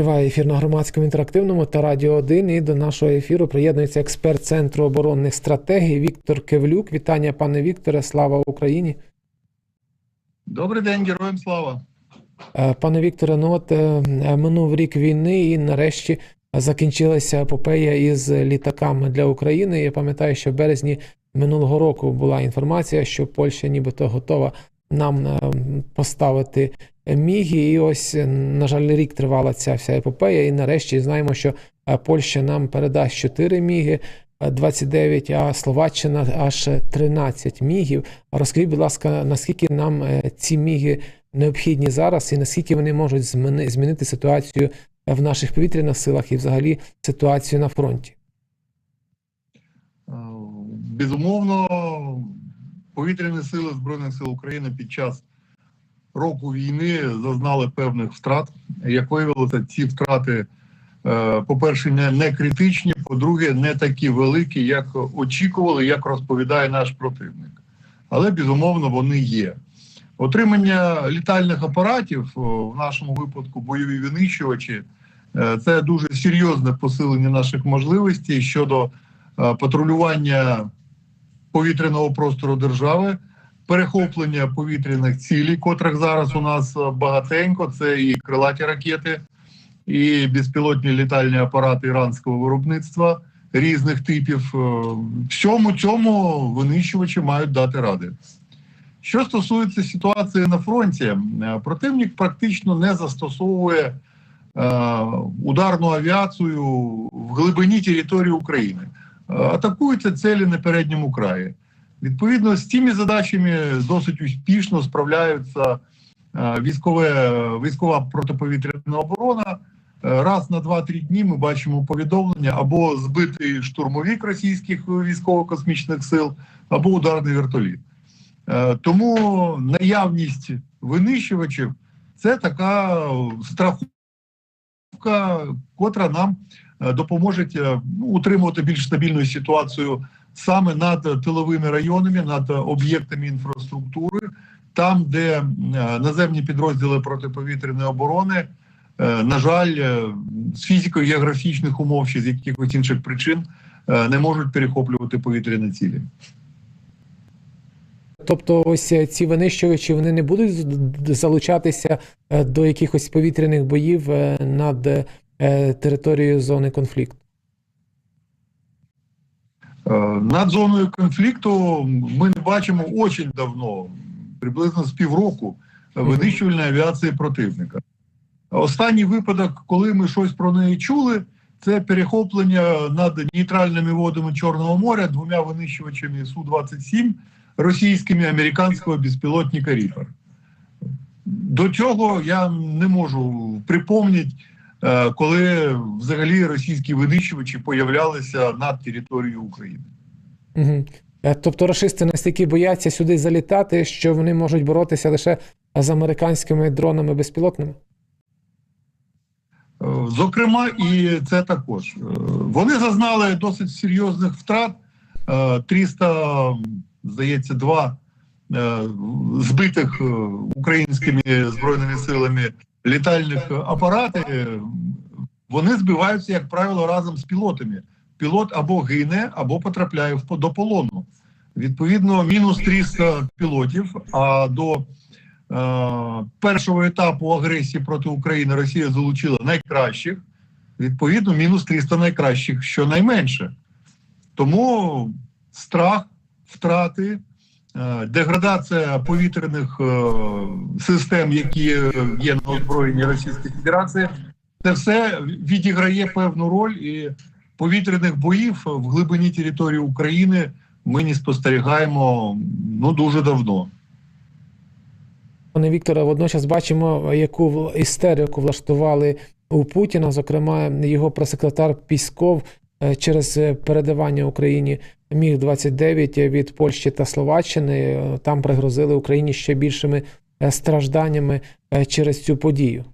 Триває ефір на громадському інтерактивному та радіо 1. І до нашого ефіру приєднується експерт Центру оборонних стратегій Віктор Кевлюк. Вітання, пане Вікторе. Слава Україні. Добрий день, героям слава. Е, Пане Вікторе, ну от е, минув рік війни, і нарешті закінчилася епопея із літаками для України. Я пам'ятаю, що в березні минулого року була інформація, що Польща нібито готова нам е, поставити міги. І ось, е, на жаль, рік тривала ця вся епопея. І нарешті знаємо, що е, Польща нам передасть 4 міги. е, 29, а Словаччина аж 13 мігів. Розкажіть, будь ласка, наскільки нам ці міги необхідні зараз, і наскільки вони можуть зміни- змінити ситуацію в наших повітряних силах і взагалі ситуацію на фронті? Безумовно, повітряні сили Збройних сил України під час року війни зазнали певних втрат. Як виявилося, ці втрати, е, по-перше, не, критичні, по-друге, не такі великі, як очікували, як розповідає наш противник. Але безумовно вони є. Отримання літальних апаратів, в нашому випадку бойові винищувачі, е, це дуже серйозне посилення наших можливостей щодо е, патрулювання повітряного простору держави, перехоплення повітряних цілей, котрих зараз у нас е, багатенько. Це і крилаті ракети, і безпілотні літальні апарати іранського виробництва різних типів. Е, Всьому цьому винищувачі мають дати ради. Що стосується ситуації на фронті, е, противник практично не застосовує е, ударну авіацію в глибині території України. Атакуються цілі на передньому краї. Відповідно, з цими задачами досить успішно справляються е, військове, військова протиповітряна оборона. Е, Раз на 2-3 дні ми бачимо повідомлення або збитий штурмовик російських військово-космічних сил, або ударний вертоліт. Е, Тому наявність винищувачів це така страховка, котра нам е, допоможе е, ну, утримувати більш стабільну ситуацію саме над тиловими районами, над об'єктами інфраструктури, там, де е, наземні підрозділи протиповітряної оборони, на жаль, з фізико-географічних умов чи з якихось інших причин не можуть перехоплювати повітряні цілі. Тобто, ось ці винищувачі вони не будуть залучатися до якихось повітряних боїв над територією зони конфлікту. Е, Над зоною конфлікту ми не бачимо очень давно, приблизно з півроку, е, винищувальної авіації противника. Останній випадок, коли ми щось про неї чули, це перехоплення над нейтральними водами Чорного моря двома винищувачами Су-27 російськими американського безпілотника Ріпер. До цього я не можу припомнити, е, коли взагалі російські винищувачі появлялися над територією України. Угу. Тобто рашисти настільки бояться сюди залітати, що вони можуть боротися лише з американськими дронами безпілотними. Е, Зокрема, і це також. Е, Вони зазнали досить серйозних втрат. Е, 300, здається, два е, збитих е, українськими збройними силами літальних апаратів. Е, Вони збиваються, як правило, разом з пілотами. Пілот або гине, або потрапляє в- до полону. Відповідно, мінус 300 пілотів. А до е, першого етапу агресії проти України Росія залучила найкращих. Відповідно, мінус 300 найкращих, щонайменше. Тому страх, втрати, деградація повітряних е, систем, які є на озброєнні Російської Федерації, це все відіграє певну роль і повітряних боїв в глибині території України ми не спостерігаємо ну дуже давно. Пане Вікторе, водночас бачимо, яку істерику влаштували у Путіна, зокрема, його прес-секретар Пісков е, через е, передавання Україні міг 29 від Польщі та Словаччини. Там пригрозили Україні ще більшими е, стражданнями е, через цю подію.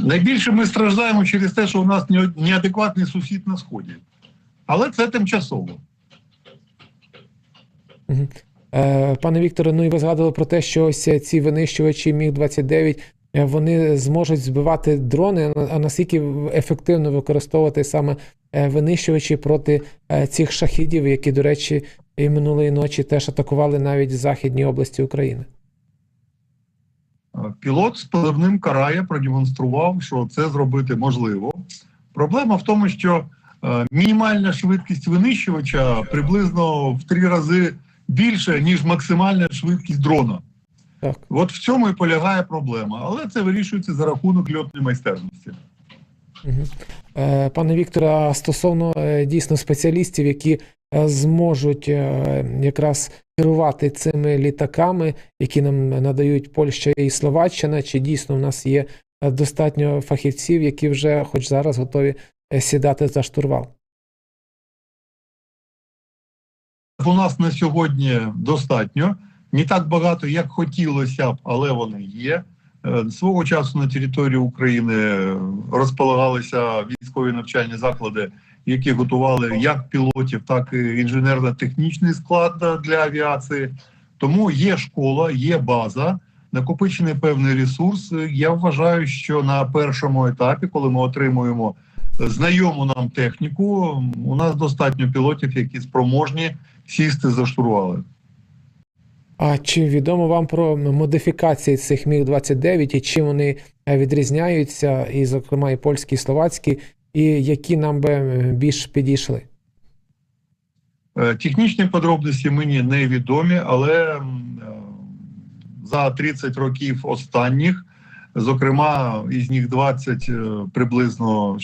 Найбільше ми страждаємо через те, що у нас не- неадекватний сусід на сході. Але це тимчасово. Е, Пане Вікторе, ну і ви згадували про те, що ось ці винищувачі Міг 29 е, вони зможуть збивати дрони, а- наскільки ефективно використовувати саме е, винищувачі проти е, цих шахідів, які, до речі, і минулої ночі теж атакували навіть західні області України. Е, Пілот з позивним Карая продемонстрував, що це зробити можливо. Проблема в тому, що е, мінімальна швидкість винищувача приблизно в три рази більше, ніж максимальна швидкість дрона. Так. От в цьому і полягає проблема, але це вирішується за рахунок льотної майстерності. Е, Пане Вікторе, а стосовно е, дійсно спеціалістів, які е, зможуть якраз керувати цими літаками, які нам надають Польща і Словаччина, чи дійсно в нас є достатньо фахівців, які вже хоч зараз готові сідати за штурвал? У нас на сьогодні достатньо. Не так багато, як хотілося б, але вони є. Е, Свого часу на території України розполагалися військові навчальні заклади, які готували як пілотів, так і інженерно-технічний склад для авіації. Тому є школа, є база, накопичений певний ресурс. Я вважаю, що на першому етапі, коли ми отримуємо знайому нам техніку, у нас достатньо пілотів, які спроможні сісти за штурвали. А чи відомо вам про модифікації цих Міг-29 і чим вони е, відрізняються, і, зокрема, і польські, і словацькі, і які нам би е, більш підійшли? Е, Технічні подробиці мені невідомі, але е, за 30 років останніх, зокрема, із них 20 е, приблизно,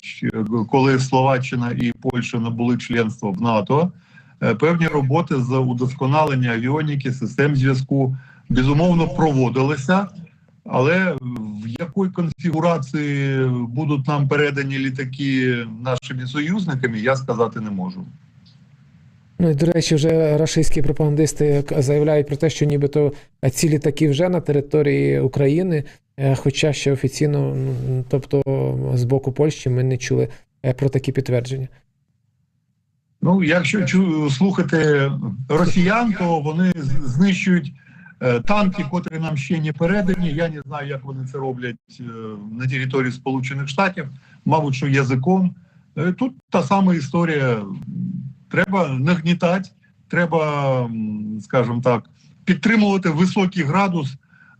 коли Словаччина і Польща набули членство в НАТО, певні роботи з удосконалення авіоніки, систем зв'язку безумовно проводилися. Але в якій конфігурації будуть нам передані літаки нашими союзниками, я сказати не можу. Ну і до речі, вже рашистські пропагандисти заявляють про те, що нібито ці літаки вже на території України, е, хоча ще офіційно, тобто з боку Польщі, ми не чули е, про такі підтвердження. Ну, якщо чу, слухати росіян, то вони знищують е, танки, котрі нам ще не передані. Я не знаю, як вони це роблять е, на території Сполучених Штатів, мабуть, що язиком. Е, тут та сама історія. Треба нагнітати, треба, скажімо так, підтримувати високий градус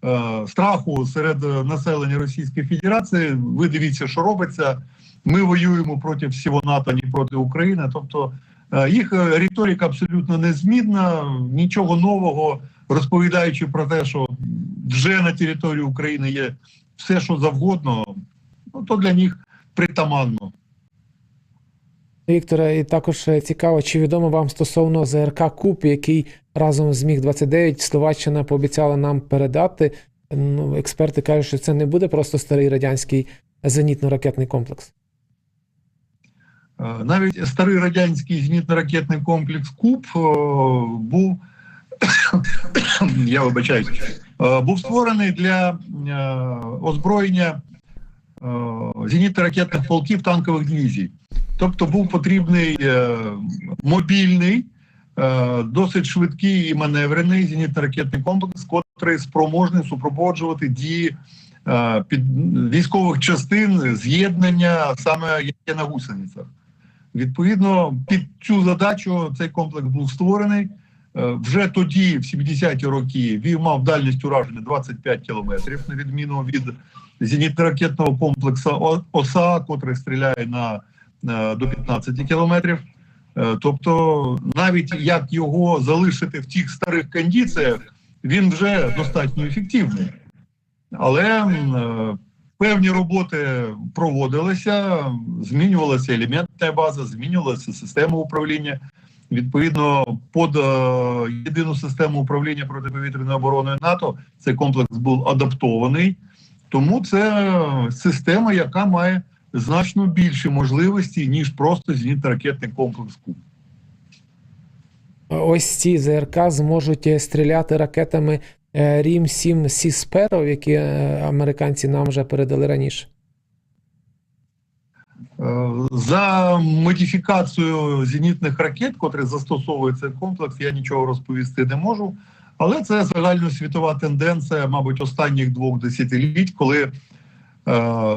е, страху серед населення Російської Федерації. Ви дивіться, що робиться. Ми воюємо проти всього НАТО, не проти України. Тобто їх е, риторика абсолютно незмінна, нічого нового, розповідаючи про те, що вже на території України є все, що завгодно, ну то для них притаманно. Вікторе, і також е, цікаво, чи відомо вам стосовно ЗРК Куб, який разом з Міг-29 Словаччина пообіцяла нам передати. Ну, експерти кажуть, що це не буде просто старий радянський зенітно-ракетний комплекс. Е, Навіть старий радянський зенітно-ракетний комплекс Куб е, був я вибачаюсь, е, був створений для озброєння зенітно-ракетних полків танкових дивізій. Тобто був потрібний мобільний, досить швидкий і маневрений зенітно-ракетний комплекс, котрий спроможний супроводжувати дії під військових частин з'єднання саме на гусеницях. Відповідно, під цю задачу цей комплекс був створений. Е, Вже тоді, в 70-ті роки, він мав дальність ураження 25 кілометрів, на відміну від зенітно-ракетного комплексу ОСА, котрий стріляє на, на до 15 кілометрів. Е, Тобто, навіть як його залишити в тих старих кондиціях, він вже достатньо ефективний. Але е, певні роботи проводилися, змінювалася елементна база, змінювалася система управління. Відповідно, під е, єдину систему управління протиповітряної оборони НАТО цей комплекс був адаптований. Тому це система, яка має значно більші можливості, ніж просто зенітно-ракетний комплекс Куб. Ось ці ЗРК зможуть стріляти ракетами Рім 7 Сі Сперо, які е, американці нам вже передали раніше. Е, За модифікацією зенітних ракет, котрі застосовує цей комплекс, я нічого розповісти не можу. Але це загальносвітова тенденція, мабуть, останніх двох десятиліть, коли е,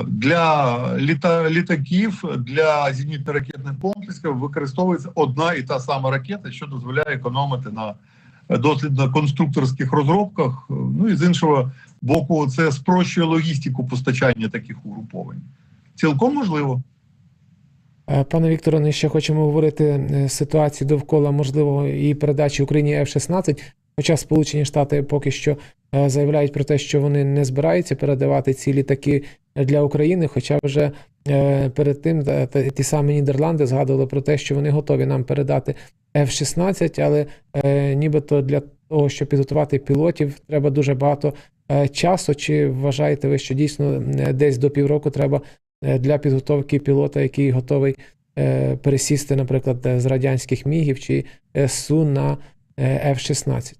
для літа, літаків, для зенітно-ракетних комплексів використовується одна і та сама ракета, що дозволяє економити на дослідно-конструкторських розробках. Ну і з іншого боку, це спрощує логістику постачання таких угруповань. Цілком можливо. Е, Пане Вікторе, ми ще хочемо говорити е, ситуацію довкола можливої передачі Україні F-16, хоча Сполучені Штати поки що е, заявляють про те, що вони не збираються передавати ці літаки для України. Хоча вже перед тим ті самі Нідерланди згадували про те, що вони готові нам передати F-16, але е, нібито для того, щоб підготувати пілотів, треба дуже багато е, часу. Чи вважаєте ви, що дійсно е, десь до півроку треба е, для підготовки пілота, який готовий е, пересісти, наприклад, е, з радянських мігів чи е, Су на е, F-16?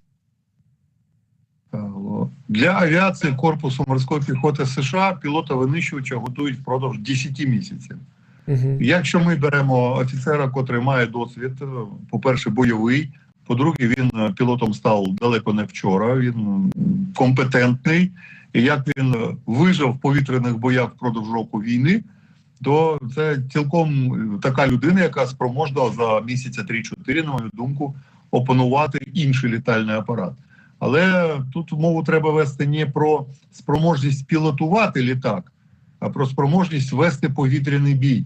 Для авіації Корпусу морської піхоти США пілота винищувача готують впродовж 10 місяців. Угу. Якщо ми беремо офіцера, котрий має досвід, е, по-перше, бойовий, по-друге, він е, пілотом став далеко не вчора. Він компетентний. І як він е, вижив в повітряних боях впродовж року війни, то це цілком така людина, яка спроможна за місяця 3-4, на мою думку, опанувати інший літальний апарат. Але тут мову треба вести не про спроможність пілотувати літак, а про спроможність вести повітряний бій.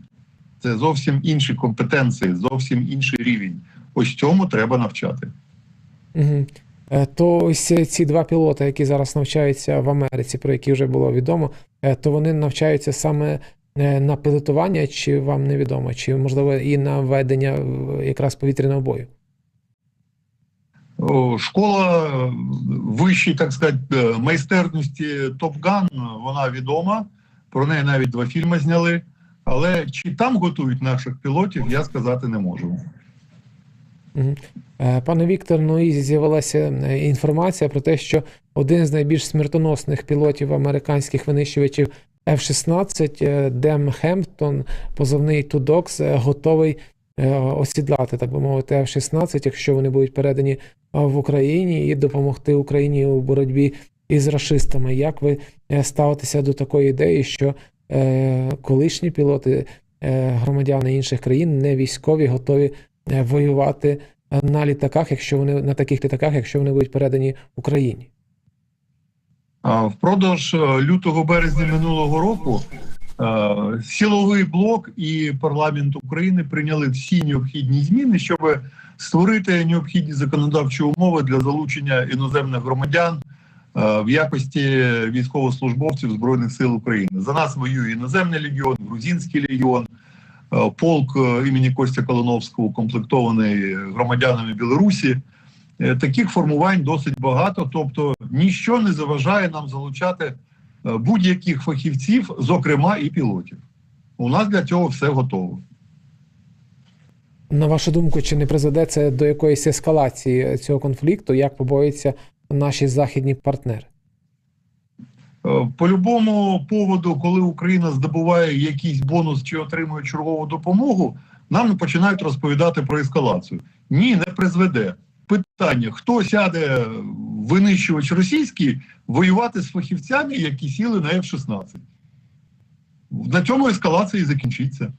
Це зовсім інші компетенції, зовсім інший рівень. Ось цьому треба навчати. Угу. То ось ці два пілоти, які зараз навчаються в Америці, про які вже було відомо, е, то вони навчаються саме е, на пілотування, чи вам невідомо, чи можливо і на ведення якраз повітряного бою? О, Школа е, вищої, так сказати, е, майстерності Gun, вона відома. Про неї навіть два фільми зняли. Але чи там готують наших пілотів, я сказати не можу. Е, Пане Віктор, ну і з'явилася е, інформація про те, що один з найбільш смертоносних пілотів американських винищувачів F-16 е, Дем Хемптон, позивний Тудокс, готовий осідлати, так би мовити, F-16, якщо вони будуть передані е, в Україні і допомогти Україні у боротьбі із рашистами. Як ви е, ставитеся до такої ідеї, що е, колишні пілоти, е, громадяни інших країн, не військові, готові е, воювати е, на літаках, якщо вони на таких літаках, якщо вони будуть передані Україні. Впродовж е, лютого березня минулого року е, силовий блок і парламент України прийняли всі необхідні зміни, щоб створити необхідні законодавчі умови для залучення іноземних громадян е, в якості військовослужбовців збройних сил України. За нас воює іноземний легіон, грузинський легіон, е, полк е, імені Костя Колоновського, укомплектований громадянами Білорусі. Е, Таких формувань досить багато, тобто ніщо не заважає нам залучати е, будь-яких фахівців, зокрема і пілотів. У нас для цього все готово. На вашу думку, чи не призведе це до якоїсь ескалації цього конфлікту, як побоюються наші західні партнери? Е, По любому поводу, коли Україна здобуває якийсь бонус чи отримує чергову допомогу, нам починають розповідати про ескалацію. Ні, не призведе. Питання: хто сяде винищувач російський воювати з фахівцями, які сіли на F-16? На цьому ескалація і закінчиться.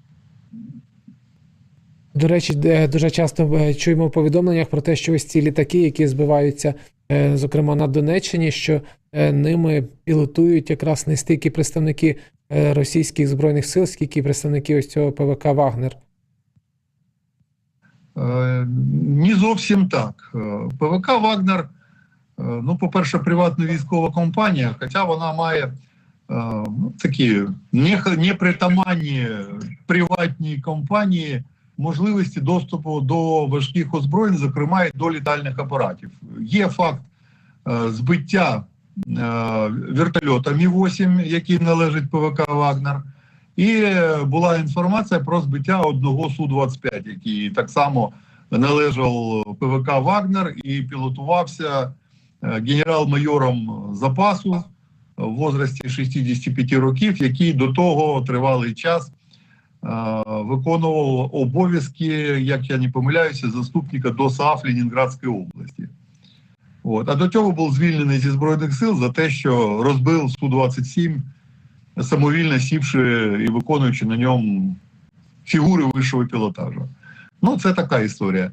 До речі, дуже часто е, чуємо в повідомленнях про те, що ось ці літаки, які збиваються, е, зокрема на Донеччині, що е, ними пілотують якраз не стільки представники російських збройних сил, скільки представники ось цього ПВК Вагнер. Не зовсім так. ПВК Вагнер, ну, по-перше, приватна військова компанія, хоча вона має е, ну, такі непритаманні приватній компанії можливості доступу до важких озброєнь, зокрема і до літальних апаратів. Є факт е, збиття е, вертольота Мі-8, який належить ПВК Вагнер. І е, була інформація про збиття одного Су-25, який так само належав ПВК Вагнер і пілотувався е, генерал-майором запасу в возрасті 65 років, який до того тривалий час е, виконував обов'язки, як я не помиляюся, заступника ДОСААФ Ленінградської області. От. А до цього був звільнений зі Збройних сил за те, що розбив Су-27, самовільно сівши і виконуючи на ньому фігури вищого пілотажу. Ну, це така історія.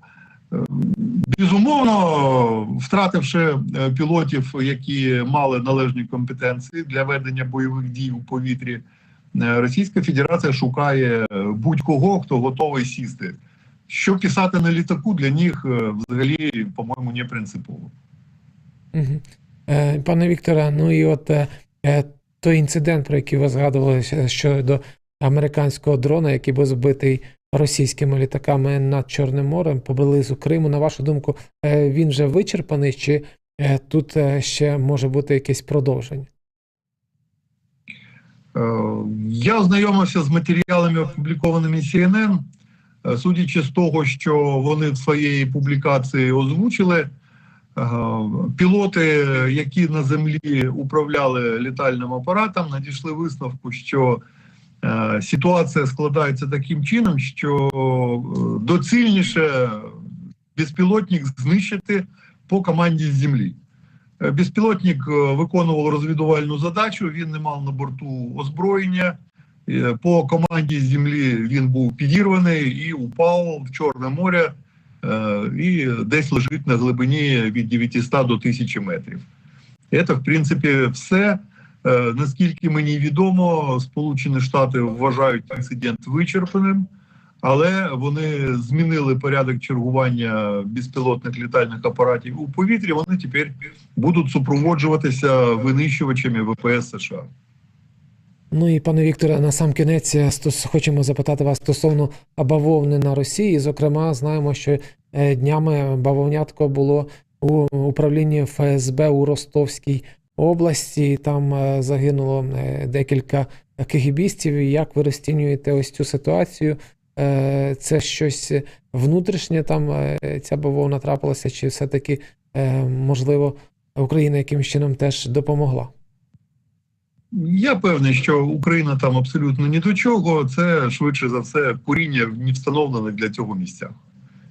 Безумовно, втративши е, пілотів, які мали належні компетенції для ведення бойових дій у повітрі, е, Російська Федерація шукає будь-кого, хто готовий сісти. Що писати на літаку для них е, взагалі, по-моєму, не принципово. Пане Вікторе, ну і от той інцидент, про який ви згадували щодо американського дрона, який був збитий російськими літаками над Чорним морем поблизу Криму. На вашу думку, е, він вже вичерпаний, чи е, тут е, ще може бути якесь продовження? Я ознайомився з матеріалами, опублікованими CNN. Судячи з того, що вони в своїй публікації озвучили, пілоти, які на землі управляли літальним апаратом, надійшли висновку, що ситуація складається таким чином, що е, доцільніше безпілотник знищити по команді з землі. Е, Безпілотник е, виконував розвідувальну задачу. Він не мав на борту озброєння. Е, По команді з землі він був підірваний і упав в Чорне море е, і десь лежить на глибині від 900 до 1000 метрів. Це, в принципі, все. Е, Наскільки мені відомо, Сполучені Штати вважають інцидент вичерпаним, але вони змінили порядок чергування безпілотних літальних апаратів у повітрі. Вони тепер будуть супроводжуватися винищувачами ВПС США. Ну і пане Вікторе, на сам кінець хочемо запитати вас стосовно бавовни на Росії. Зокрема, знаємо, що е, днями бавовнятко було у управлінні ФСБ у Ростовській області. Там е, загинуло е, декілька кигібістів. Як ви розцінюєте ось цю ситуацію? Е, Це щось внутрішнє там ця бавовна трапилася, чи все-таки можливо Україна якимось чином теж допомогла? Я певний, що Україна там абсолютно ні до чого. Це швидше за все куріння в не встановлених для цього місцях.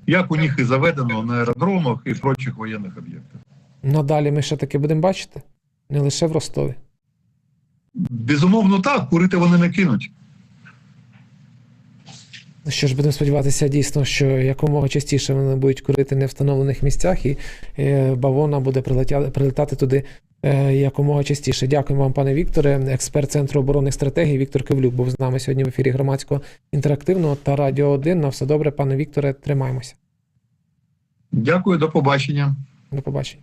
Як у них і заведено на аеродромах і прочих воєнних об'єктах. Надалі ми ще таки будемо бачити, не лише в Ростові. Безумовно, так, курити вони не кинуть. Ну що ж, будемо сподіватися дійсно, що якомога частіше вони будуть курити не в встановлених місцях, і е, бавовна буде прилетати туди е, якомога частіше. Дякуємо вам, пане Вікторе. Експерт Центру оборонних стратегій Віктор Кивлюк був з нами сьогодні в ефірі громадського інтерактивного та Радіо 1. На все добре, пане Вікторе, тримаємося. Дякую, до побачення. До побачення.